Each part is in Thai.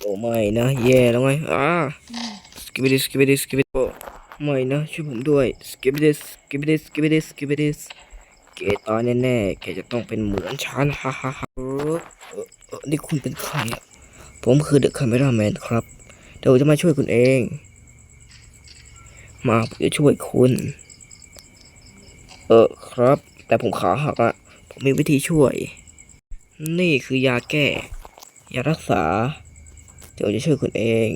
โอ้ไม่นะแย่แล้วไงอ่าสกิปดิสกิปดิสกิปดิสไม่นะช่วยผมด้วยสกิปดิสสกิปดิสสกิปดิสสกิปดิสแกตายแน่ๆแกจะต้องเป็นเหมือนฉันฮ่าฮ่าฮ่าเออนี่คุณเป็นใครอะผมคือเดอะคาเมราแมนครับ เดี๋ยวจะมาช่วยคุณเอง มาผมจะช่วยคุณ เออครับ แต่ผมขาหักอะผมมีวิธีช่วย นี่คือยาแก้ ยารักษา เดี๋ยวจะช่วยคุณเอง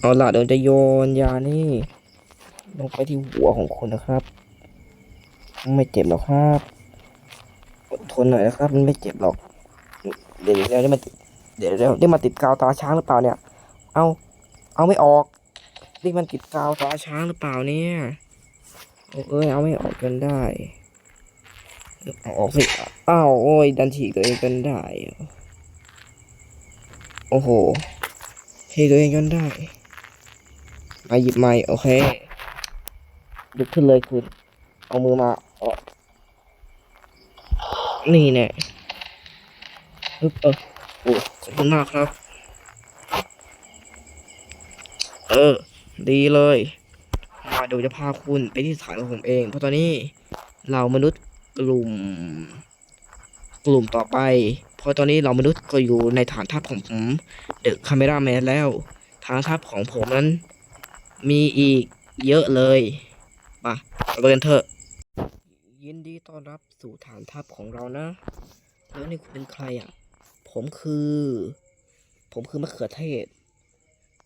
เอาล่ะเดี๋ยวจะโยนยานี่ลงไปที่หัวของคุณนะครับ ไม่เจ็บหรอกครับอดทนหน่อยนะครับ มันไม่เจ็บหรอก เดี๋ยวเดี๋ยวได้มาติดเดี๋ยวเดี๋ยวได้มาติดกาวตาช้างหรือเปล่าเนี่ย เอาเอาไม่ออกนี่มันติดกาวตาช้างหรือเปล่าเนี่ยโอ้เอ้ยเอาไม่ออกจนได้ เอาออกสิอ้าวโอ้ยดันฉีกตัวเองจนได้ โอ้โหฉีกตัวเองจนได้มาหยิบไม้โอเคลุกขึ้นเลยคุณ เอามือมาอนี่แน่ปึ๊บเออโอ้ขอบคุณมากครับ เออ ดีเลย มาเดี๋ยวจะพาคุณไปที่สถานของผมเอง เพราะตอนนี้ เรามนุษย์ กลุ่ม กลุ่มต่อไป เพราะตอนนี้เรามนุษย์ก็อยู่ในฐานทัพของผมเดอะคาเมราแมนแล้ว ฐานทัพของผมนั้น มีอีกเยอะเลยมาเราไปกันเถอะ ยินดีต้อนรับสู่ฐานทัพของเรานะ แล้วนี่คุณเป็นใครอะ ผมคือ ผมคือมะเขือเทศ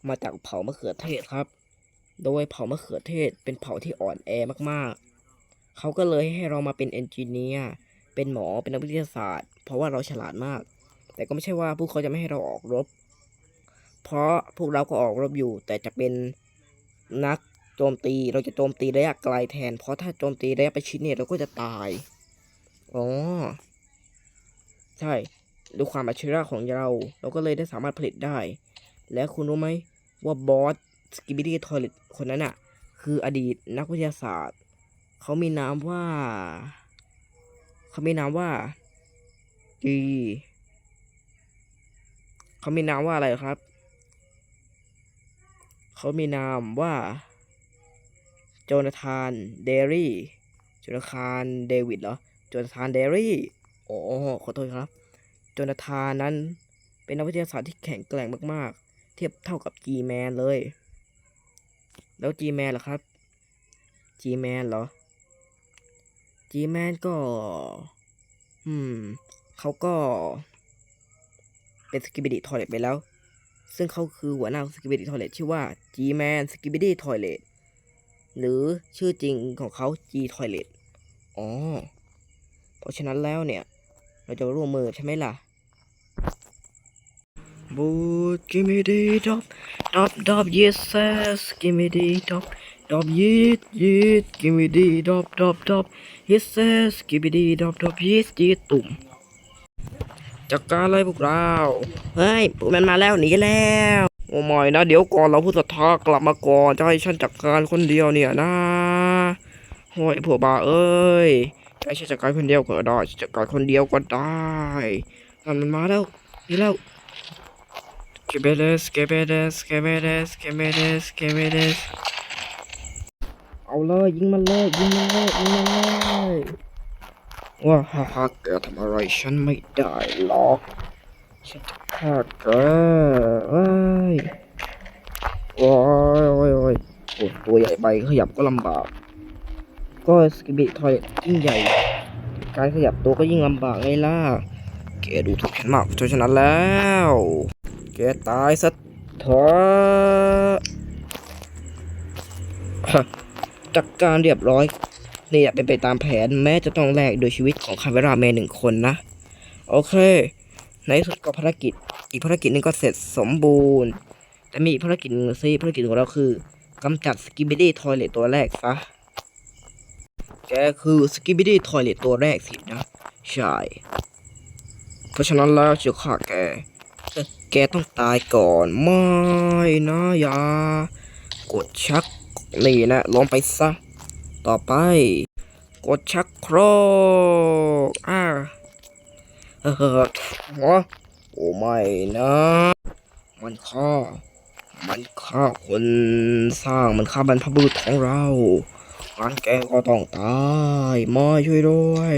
มาจากเผ่ามะเขือเทศครับ โดยเผ่ามะเขือเทศเป็นเผ่าที่อ่อนแอมากๆ เขาก็เลยให้เรามาเป็นเอนจิเนียร์เป็นหมอเป็นนักวิทยาศาสตร์ เพราะว่าเราฉลาดมาก แต่ก็ไม่ใช่ว่าพวกเขาจะไม่ให้เราออกรบ เพราะพวกเราก็ออกรบอยู่ แต่จะเป็นนักโจมตีเราจะโจมตีระยะไกลแทน เพราะถ้าโจมตีระยะประชิดเนี่ยเราก็จะตายอ๋อใช่ด้วยความอัจฉริยะของเรา เราก็เลยได้สามารถผลิตได้ และคุณรู้ไหมว่าบอสสกิบิดี้ทอยเลตคนนั้นอะ คืออดีตนักวิทยาศาสตร์ เขามีนามว่า เขามีนามว่าจีเขามีนามว่าอะไรครับ เขามีนามว่า โจนาธาน เดรี่โจนาธาน เดวิดเหรอ โจนาธาน เดรี่อ๋อขอโทษครับ โจนาธานนั้น เป็นนักวิทยาศาสตร์ที่แข็งแกร่งมาก ๆ เทียบเท่ากับ G-Man เลย แล้ว G-Man ล่ะครับ G-Man เหรอ G-Man ก็ อืม เขาก็ เป็นสกิบิดีทอยเลตไปแล้ว ซึ่งเขาคือหัวหน้าสกิบิดีทอยเลตชื่อว่า G-Man สกิบิดีทอยเลตหรือชื่อจริงของเขา G Toilet อ๋อ เพราะฉะนั้นแล้วเนี่ย เราจะร่วมมือใช่ไหมล่ะบูดกิเมดีด๊อบด๊อบด๊อบเยซซ์กิเมดี Boot, give me the dop, dop, dop, yes, yes, give me the dop, dop, yeet, yeet, give me the dop, dop, dop, yes, yes, give me the dop, dop, yes, yeet ตุ่มจากการไล่พวกเราเฮ้ยพวกมันมาแล้วหนีแล้วโอ้ไม่นะเดี๋ยวก่อนเราผู้ศรัทธากลับมาก่อนจะให้ฉันจัดการคนเดียวเนี่ยนะโอ้ยพวกบ้าเอ้ยจะให้ฉันจัดการคนเดียวก็ได้ฉันจัดการคนเดียวก็ได้นั่นมันมาแล้วนี่แล้วเกเบเดสเกเบเดสเกเบเดสเกเบเดสเกเบเดส เอาเลยยิงมันเลยยิงมันเลยยิงมันเลยว่าฮ่าฮ่าแกทำอะไรฉันไม่ได้หรอกฉันจะฆ่าแกเอ้ยโอ้ยโอ้ยโอ้ยโอ้ตัวใหญ่ไปขยับก็ลำบาก ก็สกิบิทอยยิ่งใหญ่ การขยับตัวก็ยิ่งลำบากไงล่ะแกดูถูกฉันมากเพราะฉะนั้นแล้ว แกตายซะเถอะ จัดการเรียบร้อยนี่เป็นไปตามแผนแม้จะต้องแลกโดยชีวิตของคาเวราแมนหนึ่งคนนะ โอเค ในสุดก็ภารกิจ อีกภารกิจหนึ่งก็เสร็จสมบูรณ์ แต่มีอีกภารกิจหนึ่งสิภารกิจของเราคือกำจัดสกิบิดี้ทอยเลตตัวแรกซะแกคือสกิบิดี้ทอยเลตตัวแรกสินะใช่เพราะฉะนั้นแล้วจะฆ่าแกแกต้องตายก่อน ไม่นะอย่ากดชัก นี่นะลงไปซะ ต่อไป กดชักโครกอ่าเออหัวโอ้ไม่นะ มันฆ่า มันฆ่าคนสร้างมันฆ่าบรรพบุรุษของเรางั้นแกก็ต้องตายมาช่วยด้วย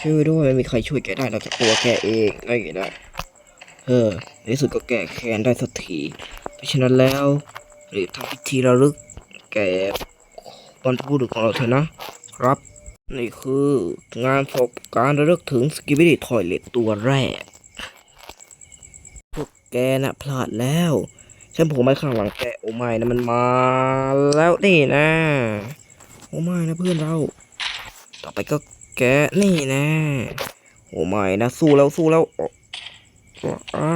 ช่วยด้วยไม่มีใครช่วยแกได้นอกจากตัวแกเองได้ไงนะเออในที่สุดก็แก้แค้นได้สักทีเพราะฉะนั้นแล้วรีบทำพิธีระลึก แก่บรรพบุรุษของเราเถอะนะครับ นี่คืองานศพการระลึกถึงสกิบิดิทอยเลตตัวแรก พวกแกน่ะพลาดแล้วฉันผมไม่ข้างหลังแกโอ้ไม่นะมันมาแล้วนี่นะโอ้ไม่นะเพื่อนเรา ต่อไปก็แกนี่นะโอ้ไม่นะสู้แล้วสู้แล้วอ้า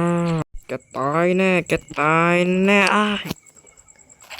แกตายแน่แกตายแน่อ้า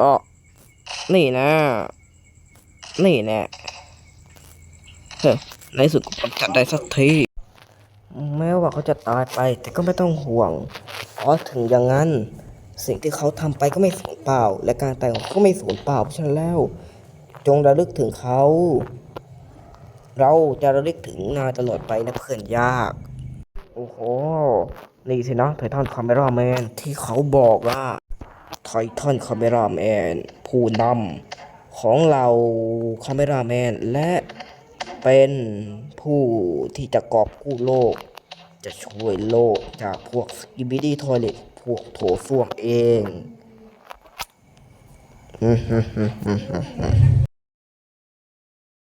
อ๋อนี่นะ นี่แน่เฮ้ยในสุดก็จัดได้สักที แม้ว่าเขาจะตายไป แต่ก็ไม่ต้องห่วงเพราะถึงอย่างนั้น สิ่งที่เขาทำไปก็ไม่สูญเปล่า และการตายของเขาก็ไม่สูญเปล่าเพราะฉะนั้นแล้ว จงระลึกถึงเขา เราจะระลึกถึงนายตลอดไปนะเพื่อนยาก โอ้โห นี่สินะไททันคาเมราแมนที่เขาบอกว่า ไททอนคาเมราแมนผู้นำของเราคาเมราแมนและเป็นผู้ที่จะกอบกู้โลก จะช่วยโลกจากพวกสกิบิดี้ทอยเลตพวกโถส้วมเอง